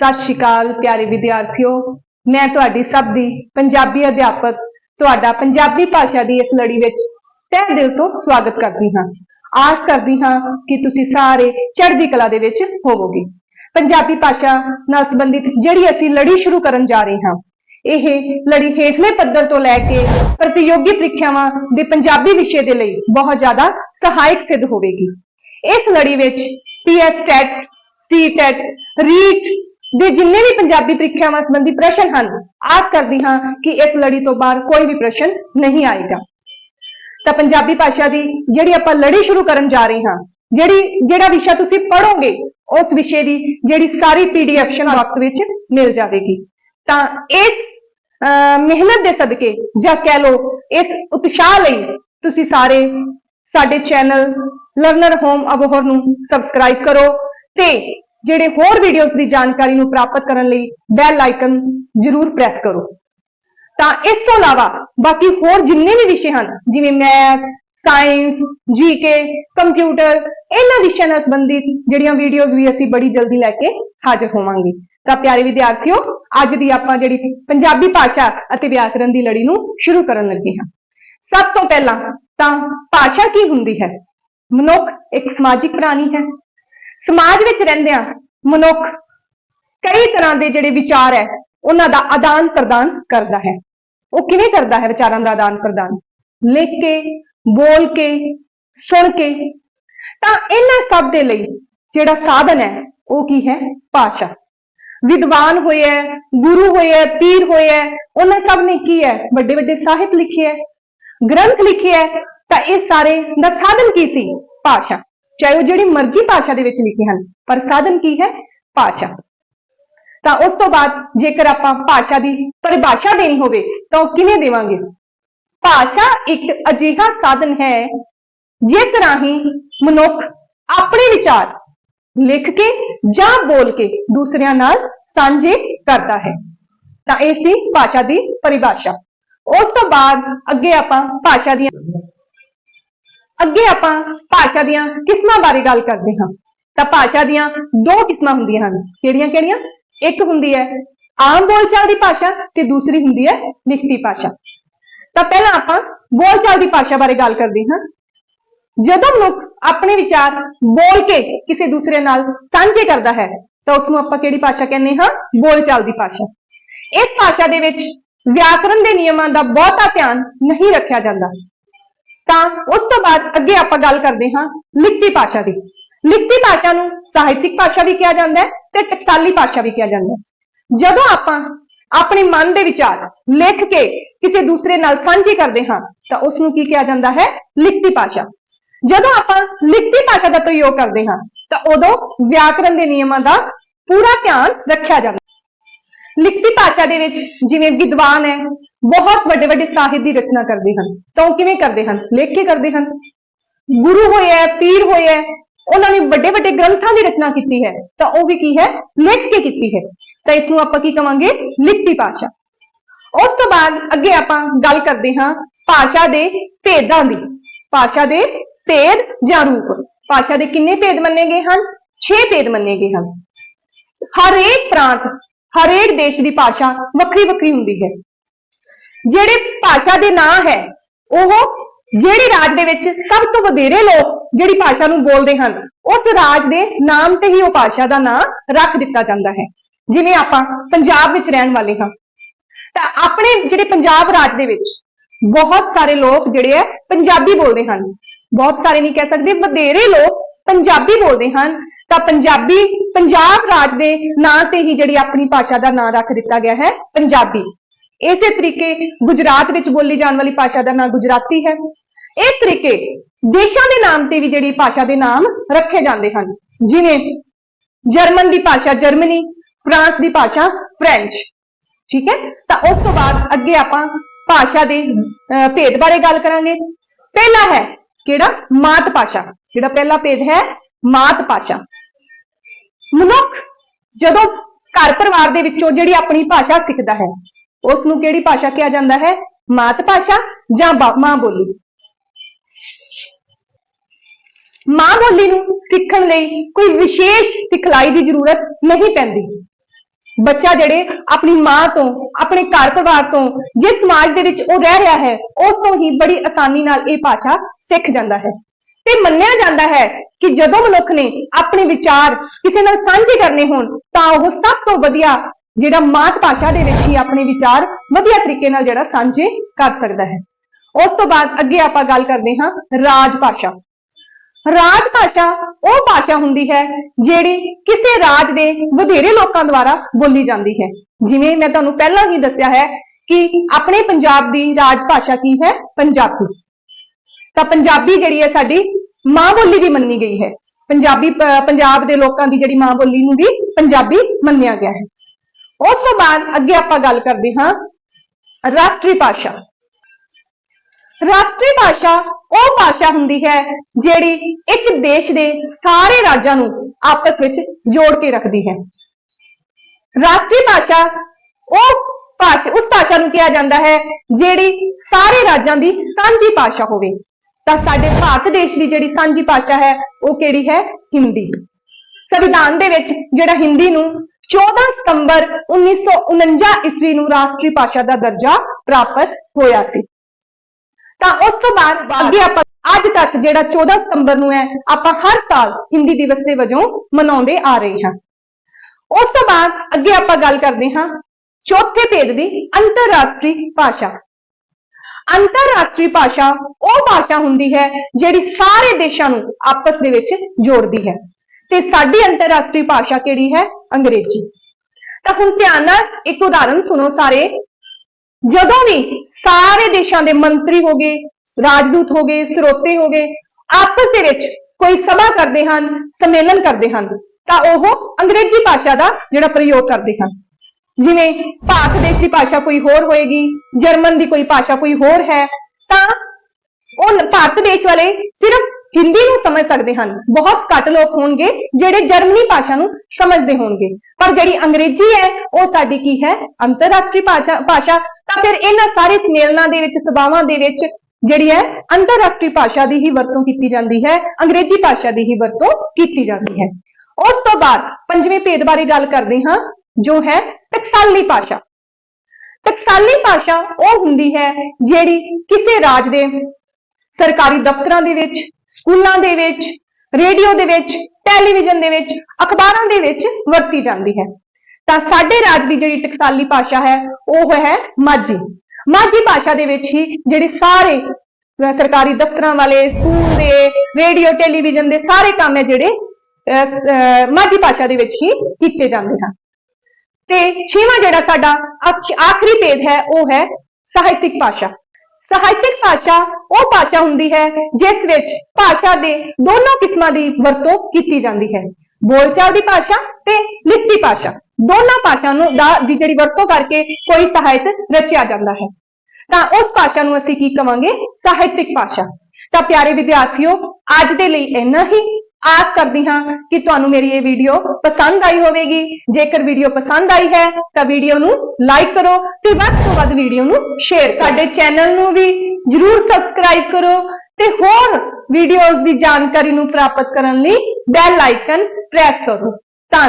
ਸਤਿ ਸ਼੍ਰੀ ਅਕਾਲ, ਪਿਆਰੇ ਵਿਦਿਆਰਥੀਓ। ਮੈਂ ਤੁਹਾਡੀ ਸਭ ਦੀ ਪੰਜਾਬੀ ਅਧਿਆਪਕ, ਤੁਹਾਡਾ ਪੰਜਾਬੀ ਭਾਸ਼ਾ ਦੀ ਇਸ ਲੜੀ ਵਿੱਚ ਤਹਿ ਦਿਲ ਤੋਂ ਸਵਾਗਤ ਕਰਦੀ ਹਾਂ। ਆਸ ਕਰਦੀ ਹਾਂ ਕਿ ਤੁਸੀਂ ਸਾਰੇ ਚੜ੍ਹਦੀ ਕਲਾ ਦੇ ਵਿੱਚ ਹੋਵੋਗੇ। ਪੰਜਾਬੀ ਭਾਸ਼ਾ ਨਾਲ ਸੰਬੰਧਿਤ ਜਿਹੜੀ ਅਸੀਂ ਲੜੀ ਸ਼ੁਰੂ ਕਰਨ ਜਾ ਰਹੇ ਹਾਂ, ਇਹ ਲੜੀ ਹੇਠਲੇ ਪੱਧਰ ਤੋਂ ਲੈ ਕੇ ਪ੍ਰਤੀਯੋਗੀ ਪ੍ਰੀਖਿਆਵਾਂ ਦੇ ਪੰਜਾਬੀ ਵਿਸ਼ੇ ਦੇ ਲਈ ਬਹੁਤ ਜ਼ਿਆਦਾ ਸਹਾਇਕ ਸਿੱਧ ਹੋਵੇਗੀ। ਇਸ ਲੜੀ ਵਿੱਚ ਪੀਐਸ ਟੈਟ ਸੀਟੈਟ ਰੀਟ ਦੇ ਜਿੰਨੇ ਵੀ ਪੰਜਾਬੀ ਪ੍ਰੀਖਿਆਵਾਂ ਸੰਬੰਧੀ ਪ੍ਰਸ਼ਨ ਹਨ ਆਸ ਕਰਦੀ ਹਾਂ ਕਿ ਇਸ ਲੜੀ ਤੋਂ ਬਾਹਰ ਕੋਈ ਵੀ ਪ੍ਰਸ਼ਨ ਨਹੀਂ ਆਏਗਾ। ਤਾਂ ਪੰਜਾਬੀ ਭਾਸ਼ਾ ਦੀ ਜਿਹੜੀ ਆਪਾਂ ਲੜੀ ਸ਼ੁਰੂ ਕਰਨ ਜਾ ਰਹੇ ਹਾਂ ਜਿਹੜੀ ਜਿਹੜਾ ਵਿਸ਼ਾ ਤੁਸੀਂ ਪੜ੍ਹੋਗੇ ਉਸ ਵਿਸ਼ੇ ਦੀ ਜਿਹੜੀ ਸਾਰੀ ਪੀਡੀਐਫ ਸ਼ਨ ਬਾਕਸ ਵਿੱਚ ਮਿਲ ਜਾਵੇਗੀ। ਤਾਂ ਇਸ ਅਹ, ਮਿਹਨਤ ਦੇ ਸਦਕੇ ਜਾਂ ਕਹਿ ਲਓ ਇਸ ਉਤਸ਼ਾਹ ਲਈ ਤੁਸੀਂ ਸਾਰੇ ਸਾਡੇ ਚੈਨਲ ਲਰਨਰ ਹੋਮ ਅਬੋਹਰ ਨੂੰ ਸਬਸਕ੍ਰਾਈਬ ਕਰੋ ਤੇ ਜਿਹੜੇ ਹੋਰ ਵੀਡੀਓਜ਼ ਦੀ ਜਾਣਕਾਰੀ ਨੂੰ ਪ੍ਰਾਪਤ ਕਰਨ ਲਈ ਬੈਲ ਆਈਕਨ ਜ਼ਰੂਰ ਪ੍ਰੈਸ ਕਰੋ। ਤਾਂ ਇਸ ਤੋਂ ਇਲਾਵਾ ਬਾਕੀ ਹੋਰ ਜਿੰਨੇ ਵੀ ਵਿਸ਼ੇ ਹਨ, ਜਿਵੇਂ ਮੈਥ ਸਾਇੰਸ ਜੀਕੇ ਕੰਪਿਊਟਰ ਇਹਨਾਂ ਵਿਸ਼ਿਆਂ ਨਾਲ ਸੰਬੰਧਿਤ ਜਿਹੜੀਆਂ ਵੀਡੀਓਜ਼ ਵੀ ਅਸੀਂ ਬੜੀ ਜਲਦੀ ਲੈ ਕੇ ਹਾਜ਼ਰ ਹੋਵਾਂਗੇ। ਤਾਂ ਪਿਆਰੇ ਵਿਦਿਆਰਥੀਓ, ਅੱਜ ਦੀ ਆਪਾਂ ਜਿਹੜੀ ਪੰਜਾਬੀ ਭਾਸ਼ਾ ਅਤੇ ਵਿਆਕਰਣ ਦੀ ਲੜੀ ਨੂੰ ਸ਼ੁਰੂ ਕਰਨ ਲੱਗੇ ਹਾਂ। ਸਭ ਤੋਂ ਪਹਿਲਾਂ ਤਾਂ ਭਾਸ਼ਾ ਕੀ ਹੁੰਦੀ ਹੈ? ਮਨੁੱਖ ਇੱਕ ਸਮਾਜਿਕ ਪ੍ਰਾਣੀ ਹੈ। ਸਮਾਜ ਵਿੱਚ ਰਹਿੰਦਿਆਂ ਮਨੁੱਖ ਕਈ ਤਰ੍ਹਾਂ ਦੇ ਜਿਹੜੇ ਵਿਚਾਰ ਹੈ, ਉਹਨਾਂ ਦਾ ਆਦਾਨ ਪ੍ਰਦਾਨ ਕਰਦਾ ਹੈ। ਉਹ ਕਿਵੇਂ ਕਰਦਾ ਹੈ ਵਿਚਾਰਾਂ ਦਾ ਆਦਾਨ ਪ੍ਰਦਾਨ? ਲਿਖ ਕੇ, ਬੋਲ ਕੇ, ਸੁਣ ਕੇ। ਤਾਂ ਇਹਨਾਂ ਸਭ ਦੇ ਲਈ ਜਿਹੜਾ ਸਾਧਨ ਹੈ, ਉਹ ਕੀ ਹੈ? ਭਾਸ਼ਾ। ਵਿਦਵਾਨ ਹੋਏ ਹੈ, ਗੁਰੂ ਹੋਏ ਹੈ, ਪੀਰ ਹੋਏ ਹੈ, ਉਹਨਾਂ ਸਭ ਨੇ ਕੀ ਹੈ? ਵੱਡੇ ਵੱਡੇ ਸਾਹਿਤ ਲਿਖੇ ਹੈ, ਗ੍ਰੰਥ ਲਿਖੇ ਹੈ। ਤਾਂ ਇਹ ਸਾਰੇ ਦਾ ਸਾਧਨ ਕੀ ਸੀ? ਭਾਸ਼ਾ। ਚਾਹੇ ਉਹ ਜਿਹੜੀ ਮਰਜ਼ੀ ਭਾਸ਼ਾ ਦੇ ਵਿੱਚ ਲਿਖੇ ਹਨ, ਪਰ ਸਾਧਨ ਕੀ ਹੈ? ਭਾਸ਼ਾ। ਤਾਂ ਉਸ ਤੋਂ ਬਾਅਦ ਜੇਕਰ ਆਪਾਂ ਭਾਸ਼ਾ ਦੀ ਪਰਿਭਾਸ਼ਾ ਦੇਣੀ ਹੋਵੇ, ਤਾਂ ਉਹ ਕਿਵੇਂ ਦੇਵਾਂਗੇ? ਭਾਸ਼ਾ ਇੱਕ ਅਜਿਹਾ ਸਾਧਨ ਹੈ, ਜਿਸ ਰਾਹੀਂ ਮਨੁੱਖ ਆਪਣੇ ਵਿਚਾਰ ਲਿਖ ਕੇ ਜਾਂ ਬੋਲ ਕੇ ਦੂਸਰਿਆਂ ਨਾਲ ਸਾਂਝੇ ਕਰਦਾ ਹੈ। ਤਾਂ ਇਹ ਸੀ ਭਾਸ਼ਾ ਦੀ ਪਰਿਭਾਸ਼ਾ। ਉਸ ਤੋਂ ਬਾਅਦ ਅੱਗੇ ਆਪਾਂ ਭਾਸ਼ਾ ਦੀਆਂ ਅੱਗੇ ਆਪਾਂ ਭਾਸ਼ਾ ਦੀਆਂ ਕਿਸਮਾਂ ਬਾਰੇ ਗੱਲ ਕਰਦੇ ਹਾਂ। ਤਾਂ ਭਾਸ਼ਾ ਦੀਆਂ ਦੋ ਕਿਸਮਾਂ ਹੁੰਦੀਆਂ ਹਨ। ਕਿਹੜੀਆਂ ਕਿਹੜੀਆਂ? ਇੱਕ ਹੁੰਦੀ ਹੈ ਆਮ ਬੋਲਚਾਲ ਦੀ ਭਾਸ਼ਾ ਤੇ ਦੂਸਰੀ ਹੁੰਦੀ ਹੈ ਲਿਖਤੀ ਭਾਸ਼ਾ। ਤਾਂ ਪਹਿਲਾਂ ਆਪਾਂ ਬੋਲਚਾਲ ਦੀ ਭਾਸ਼ਾ ਬਾਰੇ ਗੱਲ ਕਰਦੇ ਹਾਂ। ਜਦੋਂ ਮਨੁੱਖ ਆਪਣੇ ਵਿਚਾਰ ਬੋਲ ਕੇ ਕਿਸੇ ਦੂਸਰੇ ਨਾਲ ਸਾਂਝੇ ਕਰਦਾ ਹੈ, ਤਾਂ ਉਸ ਨੂੰ ਆਪਾਂ ਕਿਹੜੀ ਭਾਸ਼ਾ ਕਹਿੰਦੇ ਹਾਂ? ਬੋਲਚਾਲ ਦੀ ਭਾਸ਼ਾ। ਇਸ ਭਾਸ਼ਾ ਦੇ ਵਿੱਚ ਵਿਆਕਰਣ ਦੇ ਨਿਯਮਾਂ ਦਾ ਬਹੁਤਾ ਧਿਆਨ ਨਹੀਂ ਰੱਖਿਆ ਜਾਂਦਾ। ਤਾਂ ਉਸ ਤੋਂ ਬਾਅਦ ਅੱਗੇ ਆਪਾਂ ਗੱਲ ਕਰਦੇ ਹਾਂ ਲਿਖਤੀ ਭਾਸ਼ਾ ਦੀ। ਲਿਖਤੀ ਭਾਸ਼ਾ ਨੂੰ ਸਾਹਿਤਿਕ ਭਾਸ਼ਾ ਵੀ ਕਿਹਾ ਜਾਂਦਾ ਹੈ ਤੇ ਟਕਸਾਲੀ ਭਾਸ਼ਾ ਵੀ ਕਿਹਾ ਜਾਂਦਾ ਹੈ। ਜਦੋਂ ਆਪਾਂ ਆਪਣੇ ਮਨ ਦੇ ਵਿਚਾਰ ਲਿਖ ਕੇ ਕਿਸੇ ਦੂਸਰੇ ਨਾਲ ਸਾਂਝੇ ਕਰਦੇ ਹਾਂ, ਤਾਂ ਉਸ ਨੂੰ ਕੀ ਕਿਹਾ ਜਾਂਦਾ ਹੈ? ਲਿਖਤੀ ਭਾਸ਼ਾ। ਜਦੋਂ ਆਪਾਂ ਲਿਖਤੀ ਭਾਸ਼ਾ ਦਾ ਪ੍ਰਯੋਗ ਕਰਦੇ ਹਾਂ, ਤਾਂ ਉਦੋਂ ਵਿਆਕਰਣ ਦੇ ਨਿਯਮਾਂ ਦਾ ਪੂਰਾ ਧਿਆਨ ਰੱਖਿਆ ਜਾਂਦਾ ਲਿਖਤੀ ਭਾਸ਼ਾ ਦੇ ਵਿੱਚ ਜਿਵੇਂ ਵਿਦਵਾਨ ਹੈ, ਬਹੁਤ ਵੱਡੇ ਵੱਡੇ ਸਾਹਿਤ ਦੀ ਰਚਨਾ ਕਰਦੇ ਹਨ। ਤਾਂ ਉਹ ਕਿਵੇਂ ਕਰਦੇ ਹਨ? ਲਿਖ ਕੇ ਕਰਦੇ ਹਨ। ਗੁਰੂ ਹੋਏ ਹੈ, ਪੀਰ ਹੋਏ ਉਹਨਾਂ ਨੇ ਵੱਡੇ ਵੱਡੇ ਗ੍ਰੰਥਾਂ ਦੀ ਰਚਨਾ ਕੀਤੀ ਹੈ। ਤਾਂ ਉਹ ਵੀ ਕੀ ਹੈ? ਲਿਖ ਕੇ ਕੀਤੀ ਹੈ। ਤਾਂ ਇਸ ਨੂੰ ਆਪਾਂ ਕੀ ਕਵਾਂਗੇ? ਲਿਖਤੀ ਭਾਸ਼ਾ। ਉਸ ਤੋਂ ਬਾਅਦ ਅੱਗੇ ਆਪਾਂ ਗੱਲ ਕਰਦੇ ਹਾਂ ਭਾਸ਼ਾ ਦੇ ਭੇਦਾਂ ਦੀ। ਭਾਸ਼ਾ ਦੇ ਭੇਦ ਜਾਂ ਰੂਪ। ਭਾਸ਼ਾ ਦੇ ਕਿੰਨੇ ਭੇਦ ਮੰਨੇ ਗਏ ਹਨ? 6 ਭੇਦ ਮੰਨੇ ਗਏ ਹਨ। ਹਰੇਕ ਪ੍ਰਾਂਤ ਹਰੇਕ ਦੇਸ਼ ਦੀ ਭਾਸ਼ਾ ਵੱਖਰੀ ਵੱਖਰੀ ਹੁੰਦੀ ਹੈ। ਜਿਹੜੇ ਭਾਸ਼ਾ ਦੇ ਨਾਂ ਹੈ, ਉਹ ਜਿਹੜੇ ਰਾਜ ਦੇ ਵਿੱਚ ਸਭ ਤੋਂ ਵਧੇਰੇ ਲੋਕ ਜਿਹੜੀ ਭਾਸ਼ਾ ਨੂੰ ਬੋਲਦੇ ਹਨ, ਉਸ ਰਾਜ ਦੇ ਨਾਮ ਤੇ ਹੀ ਉਹ ਭਾਸ਼ਾ ਦਾ ਨਾਂ ਰੱਖ ਦਿੱਤਾ ਜਾਂਦਾ ਹੈ। ਜਿਵੇਂ ਆਪਾਂ ਪੰਜਾਬ ਵਿੱਚ ਰਹਿਣ ਵਾਲੇ ਹਾਂ, ਤਾਂ ਆਪਣੇ ਜਿਹੜੇ ਪੰਜਾਬ ਰਾਜ ਦੇ ਵਿੱਚ ਬਹੁਤ ਸਾਰੇ ਲੋਕ ਜਿਹੜੇ ਹੈ, ਪੰਜਾਬੀ ਬੋਲਦੇ ਹਨ। ਬਹੁਤ ਸਾਰੇ ਨਹੀਂ ਕਹਿ ਸਕਦੇ, ਵਧੇਰੇ ਲੋਕ ਪੰਜਾਬੀ ਬੋਲਦੇ ਹਨ। ਤਾਂ ਪੰਜਾਬੀ ਪੰਜਾਬ ਰਾਜ ਦੇ ਨਾਂ ਤੇ ਹੀ ਜਿਹੜੀ ਆਪਣੀ ਭਾਸ਼ਾ ਦਾ ਨਾਂ ਰੱਖ ਦਿੱਤਾ ਗਿਆ ਹੈ, ਪੰਜਾਬੀ। ਇਸੇ ਤਰੀਕੇ ਗੁਜਰਾਤ ਵਿੱਚ ਬੋਲੀ ਜਾਣ ਵਾਲੀ ਭਾਸ਼ਾ ਦਾ ਨਾਂ ਗੁਜਰਾਤੀ ਹੈ। ਇਸ ਤਰੀਕੇ ਦੇਸ਼ਾਂ ਦੇ ਨਾਮ ਤੇ ਵੀ ਜਿਹੜੀ ਭਾਸ਼ਾ ਦੇ ਨਾਮ ਰੱਖੇ ਜਾਂਦੇ ਹਨ। ਜਿਵੇਂ ਜਰਮਨ ਦੀ ਭਾਸ਼ਾ ਜਰਮਨੀ, ਫਰਾਂਸ ਦੀ ਭਾਸ਼ਾ ਫ੍ਰੈਂਚ। ਠੀਕ ਹੈ? ਤਾਂ ਉਸ ਤੋਂ ਬਾਅਦ ਅੱਗੇ ਆਪਾਂ ਭਾਸ਼ਾ ਦੇ ਭੇਦ ਬਾਰੇ ਗੱਲ ਕਰਾਂਗੇ। ਪਹਿਲਾ ਹੈ ਕਿਹੜਾ? ਮਾਤ ਭਾਸ਼ਾ। ਜਿਹੜਾ ਪਹਿਲਾ ਭੇਦ ਹੈ, ਮਾਤ ਭਾਸ਼ਾ। ਮਨੁੱਖ ਜਦੋਂ ਘਰ ਪਰਿਵਾਰ ਦੇ ਵਿੱਚੋਂ ਜਿਹੜੀ ਆਪਣੀ ਭਾਸ਼ਾ ਸਿੱਖਦਾ ਹੈ ਉਸ ਨੂੰ ਕਿਹੜੀ ਭਾਸ਼ਾ ਕਿਹਾ ਜਾਂਦਾ ਹੈ? ਮਾਤ ਭਾਸ਼ਾ ਜਾਂ ਮਾਂ ਬੋਲੀ? ਮਾਂ ਬੋਲੀ ਨੂੰ ਸਿੱਖਣ ਲਈ ਕੋਈ ਵਿਸ਼ੇਸ਼ ਸਿਖਲਾਈ ਦੀ ਜ਼ਰੂਰਤ ਨਹੀਂ ਪੈਂਦੀ। ਬੱਚਾ ਜਿਹੜੇ ਆਪਣੀ ਮਾਂ ਤੋਂ, ਆਪਣੇ ਘਰ ਪਰਿਵਾਰ ਤੋਂ, ਜਿਸ ਸਮਾਜ ਦੇ ਵਿੱਚ ਉਹ ਰਹਿ ਰਿਹਾ ਹੈ, ਉਸ ਤੋਂ ਹੀ ਬੜੀ ਆਸਾਨੀ ਨਾਲ ਇਹ ਭਾਸ਼ਾ ਸਿੱਖ ਜਾਂਦਾ ਹੈ। ਤੇ ਮੰਨਿਆ ਜਾਂਦਾ ਹੈ ਕਿ ਜਦੋਂ ਮਨੁੱਖ ਨੇ ਆਪਣੇ ਵਿਚਾਰ ਕਿਸੇ ਨਾਲ ਸਾਂਝੇ ਕਰਨੇ ਹੋਣ, ਤਾਂ ਉਹ ਸਭ ਤੋਂ ਵਧੀਆ ਜਿਹੜਾ ਮਾਤ ਭਾਸ਼ਾ ਦੇ ਵਿੱਚ ਹੀ ਆਪਣੇ ਵਿਚਾਰ ਵਧੀਆ ਤਰੀਕੇ ਨਾਲ ਜਿਹੜਾ ਸਾਂਝੇ ਕਰ ਸਕਦਾ ਹੈ। ਉਸ ਤੋਂ ਬਾਅਦ ਅੱਗੇ ਆਪਾਂ ਗੱਲ ਕਰਦੇ ਹਾਂ ਰਾਜ ਭਾਸ਼ਾ। ਰਾਜ ਭਾਸ਼ਾ ਉਹ ਭਾਸ਼ਾ ਹੁੰਦੀ ਹੈ ਜਿਹੜੀ ਕਿਸੇ ਰਾਜ ਦੇ ਵਧੇਰੇ ਲੋਕਾਂ ਦੁਆਰਾ ਬੋਲੀ ਜਾਂਦੀ ਹੈ। ਜਿਵੇਂ ਮੈਂ ਤੁਹਾਨੂੰ ਪਹਿਲਾਂ ਹੀ ਦੱਸਿਆ ਹੈ ਕਿ ਆਪਣੇ ਪੰਜਾਬ ਦੀ ਰਾਜ ਭਾਸ਼ਾ ਕੀ ਹੈ? ਪੰਜਾਬੀ। ਤਾਂ ਪੰਜਾਬੀ ਜਿਹੜੀ ਹੈ ਸਾਡੀ ਮਾਂ ਬੋਲੀ ਵੀ ਮੰਨੀ ਗਈ ਹੈ। ਪੰਜਾਬੀ ਪੰਜਾਬ ਦੇ ਲੋਕਾਂ ਦੀ ਜਿਹੜੀ ਮਾਂ ਬੋਲੀ ਨੂੰ ਵੀ ਪੰਜਾਬੀ ਮੰਨਿਆ ਗਿਆ ਹੈ। ਉਸ ਤੋਂ ਬਾਅਦ ਅੱਗੇ ਆਪਾਂ ਗੱਲ ਕਰਦੇ ਹਾਂ ਰਾਸ਼ਟਰੀ ਭਾਸ਼ਾ। ਰਾਸ਼ਟਰੀ ਭਾਸ਼ਾ ਉਹ ਭਾਸ਼ਾ ਹੁੰਦੀ ਹੈ ਜਿਹੜੀ ਇੱਕ ਦੇਸ਼ ਦੇ ਸਾਰੇ ਰਾਜਾਂ ਨੂੰ ਆਪਸ ਵਿੱਚ ਜੋੜ ਕੇ ਰੱਖਦੀ ਹੈ। ਰਾਸ਼ਟਰੀ ਭਾਸ਼ਾ ਉਹ ਭਾਸ਼ਾ, ਉਸ ਭਾਸ਼ਾ ਨੂੰ ਕਿਹਾ ਜਾਂਦਾ ਹੈ ਜਿਹੜੀ ਸਾਰੇ ਰਾਜਾਂ ਦੀ ਸਾਂਝੀ ਭਾਸ਼ਾ ਹੋਵੇ। ਤਾਂ ਸਾਡੇ ਭਾਰਤ ਦੇਸ਼ ਦੀ ਜਿਹੜੀ ਸਾਂਝੀ ਭਾਸ਼ਾ ਹੈ ਉਹ ਕਿਹੜੀ ਹੈ? ਹਿੰਦੀ। ਸੰਵਿਧਾਨ ਦੇ ਵਿੱਚ ਜਿਹੜਾ ਹਿੰਦੀ ਨੂੰ 14 ਸਤੰਬਰ 1949 ਈਸਵੀ ਨੂੰ ਰਾਸ਼ਟਰੀ ਭਾਸ਼ਾ ਦਾ ਦਰਜਾ ਪ੍ਰਾਪਤ ਹੋਇਆ ਸੀ। ਤਾਂ ਉਸ ਤੋਂ ਬਾਅਦ ਅੱਗੇ ਆਪਾਂ ਅੱਜ ਤੱਕ ਜਿਹੜਾ 14 ਸਤੰਬਰ ਨੂੰ ਹੈ ਆਪਾਂ ਹਰ ਸਾਲ ਹਿੰਦੀ ਦਿਵਸ ਦੇ ਵਜੋਂ ਮਨਾਉਂਦੇ ਆ ਰਹੇ ਹਾਂ। ਉਸ ਤੋਂ ਬਾਅਦ ਅੱਗੇ ਆਪਾਂ ਗੱਲ ਕਰਦੇ ਹਾਂ ਚੌਥੇ ਭੇਦ ਦੀ ਅੰਤਰਰਾਸ਼ਟਰੀ ਭਾਸ਼ਾ। ਅੰਤਰਰਾਸ਼ਟਰੀ ਭਾਸ਼ਾ ਉਹ ਭਾਸ਼ਾ ਹੁੰਦੀ ਹੈ ਜਿਹੜੀ ਸਾਰੇ ਦੇਸ਼ਾਂ ਨੂੰ ਆਪਸ ਦੇ ਵਿੱਚ ਜੋੜਦੀ ਹੈ। ਤੇ ਸਾਡੀ ਅੰਤਰਰਾਸ਼ਟਰੀ ਭਾਸ਼ਾ ਕਿਹੜੀ ਹੈ? ਅੰਗਰੇਜ਼ੀ। ਤਾਂ ਹੁਣ ਧਿਆਨ ਨਾਲ ਇੱਕ ਉਦਾਹਰਨ ਸੁਣੋ ਸਾਰੇ। ਜਦੋਂ ਵੀ ਸਾਰੇ ਦੇਸ਼ਾਂ ਦੇ ਮੰਤਰੀ ਹੋ ਗਏ, ਰਾਜਦੂਤ ਹੋ ਗਏ, ਸਰੋਤੇ ਹੋ ਗਏ, ਆਪਸ ਦੇ ਵਿੱਚ ਕੋਈ ਸਭਾ ਕਰਦੇ ਹਨ, ਸੰਮੇਲਨ ਕਰਦੇ ਹਨ, ਤਾਂ ਉਹ ਅੰਗਰੇਜ਼ੀ ਭਾਸ਼ਾ ਦਾ ਜਿਹੜਾ ਪ੍ਰਯੋਗ ਕਰਦੇ ਹਨ। ਜਿਵੇਂ ਭਾਰਤ ਦੇਸ਼ ਦੀ ਭਾਸ਼ਾ ਕੋਈ ਹੋਰ ਹੋਏਗੀ, ਜਰਮਨ ਦੀ ਕੋਈ ਭਾਸ਼ਾ ਕੋਈ ਹੋਰ ਹੈ, ਤਾਂ ਉਹ ਭਾਰਤ ਦੇਸ਼ ਵਾਲੇ ਸਿਰਫ ਹਿੰਦੀ ਨੂੰ ਸਮਝ ਸਕਦੇ ਹਨ। ਬਹੁਤ ਘੱਟ ਲੋਕ ਹੋਣਗੇ ਜਿਹੜੇ ਜਰਮਨੀ ਭਾਸ਼ਾ ਨੂੰ ਸਮਝਦੇ ਹੋਣਗੇ। ਪਰ ਜਿਹੜੀ ਅੰਗਰੇਜ਼ੀ ਹੈ, ਉਹ ਸਾਡੀ ਕੀ ਹੈ? ਅੰਤਰਰਾਸ਼ਟਰੀ ਭਾਸ਼ਾ ਭਾਸ਼ਾ। ਤਾਂ ਫਿਰ ਇਹਨਾਂ ਸਾਰੇ ਸੰਮੇਲਨਾਂ ਦੇ ਵਿੱਚ, ਸਭਾਵਾਂ ਦੇ ਵਿੱਚ ਜਿਹੜੀ ਹੈ, ਅੰਤਰਰਾਸ਼ਟਰੀ ਭਾਸ਼ਾ ਦੀ ਹੀ ਵਰਤੋਂ ਕੀਤੀ ਜਾਂਦੀ ਹੈ, ਅੰਗਰੇਜ਼ੀ ਭਾਸ਼ਾ ਦੀ ਹੀ ਵਰਤੋਂ ਕੀਤੀ ਜਾਂਦੀ ਹੈ। ਉਸ ਤੋਂ ਬਾਅਦ ਪੰਜਵੇਂ ਭੇਦ ਬਾਰੇ ਗੱਲ ਕਰਦੇ ਹਾਂ, ਜੋ ਹੈ ਟਕਸਾਲੀ ਭਾਸ਼ਾ। ਟਕਸਾਲੀ ਭਾਸ਼ਾ ਉਹ ਹੁੰਦੀ ਹੈ ਜਿਹੜੀ ਕਿਸੇ ਰਾਜ ਦੇ, ਸਰਕਾਰੀ ਦਫ਼ਤਰਾਂ ਦੇ ਵਿੱਚ, ਸਕੂਲਾਂ ਦੇ ਵਿੱਚ, ਰੇਡੀਓ ਦੇ ਵਿੱਚ, ਟੈਲੀਵਿਜ਼ਨ ਦੇ ਵਿੱਚ, ਅਖਬਾਰਾਂ ਦੇ ਵਿੱਚ ਵਰਤੀ ਜਾਂਦੀ ਹੈ। ਤਾਂ ਸਾਡੇ ਰਾਜ ਦੀ ਜਿਹੜੀ ਟਕਸਾਲੀ ਭਾਸ਼ਾ ਹੈ, ਉਹ ਹੈ ਮਾਝੀ। ਮਾਝੀ ਭਾਸ਼ਾ ਦੇ ਵਿੱਚ ਹੀ ਜਿਹੜੇ ਸਾਰੇ ਸਰਕਾਰੀ ਦਫ਼ਤਰਾਂ ਵਾਲੇ, ਸਕੂਲ ਦੇ, ਰੇਡੀਓ, ਟੈਲੀਵਿਜ਼ਨ ਦੇ ਸਾਰੇ ਕੰਮ ਹੈ ਜਿਹੜੇ ਮਾਝੀ ਭਾਸ਼ਾ ਦੇ ਵਿੱਚ ਹੀ ਕੀਤੇ ਜਾਂਦੇ ਹਨ। ਤੇ ਛੇਵਾਂ ਜਿਹੜਾ ਸਾਡਾ ਆਖਰੀ ਭੇਦ ਹੈ, ਉਹ ਹੈ ਸਾਹਿਤਿਕ ਭਾਸ਼ਾ। ਸਾਹਿਤਿਕ ਭਾਸ਼ਾ, ਉਹ ਭਾਸ਼ਾ ਹੁੰਦੀ ਹੈ, ਜਿਸ ਵਿੱਚ ਭਾਸ਼ਾ ਦੇ ਦੋਨੋਂ ਕਿਸਮਾਂ ਦੀ ਵਰਤੋਂ ਕੀਤੀ ਜਾਂਦੀ ਹੈ। ਬੋਲਚਾਲ ਦੀ ਭਾਸ਼ਾ ਤੇ ਲਿਖਤੀ ਭਾਸ਼ਾ। ਦੋਨਾਂ ਭਾਸ਼ਾ ਨੂੰ ਦਾ ਦੀ ਜਿਹੜੀ ਵਰਤੋਂ ਕਰਕੇ ਕੋਈ ਸਾਹਿਤ ਰਚਿਆ ਜਾਂਦਾ ਹੈ। ਤਾਂ ਉਸ ਭਾਸ਼ਾ ਨੂੰ ਅਸੀਂ ਕੀ ਕਵਾਂਗੇ? ਸਾਹਿਤਿਕ ਭਾਸ਼ਾ। ਤਾਂ ਪਿਆਰੇ ਵਿਦਿਆਰਥੀਓ, ਅੱਜ ਦੇ ਲਈ ਇੰਨਾ ਹੀ। ਆਸ ਕਰਦੀ ਹਾਂ ਕਿ ਤੁਹਾਨੂੰ ਮੇਰੀ ਇਹ ਵੀਡੀਓ ਪਸੰਦ ਆਈ ਹੋਵੇਗੀ। ਜੇਕਰ ਵੀਡੀਓ ਪਸੰਦ ਆਈ ਹੈ, ਤਾਂ ਵੀਡੀਓ ਨੂੰ ਲਾਈਕ ਕਰੋ ਤੇ ਵੱਧ ਤੋਂ ਵੱਧ ਵੀਡੀਓ ਨੂੰ ਸ਼ੇਅਰ ਸਾਡੇ ਚੈਨਲ ਨੂੰ ਵੀ ਜਰੂਰ ਸਬਸਕ੍ਰਾਈਬ ਕਰੋ ਤੇ ਹੋਰ ਵੀਡੀਓਜ਼ ਦੀ ਜਾਣਕਾਰੀ ਨੂੰ ਪ੍ਰਾਪਤ ਕਰਨ ਲਈ ਬੈਲ ਆਈਕਨ ਪ੍ਰੈਸ ਕਰੋ। ਧੰਨਵਾਦ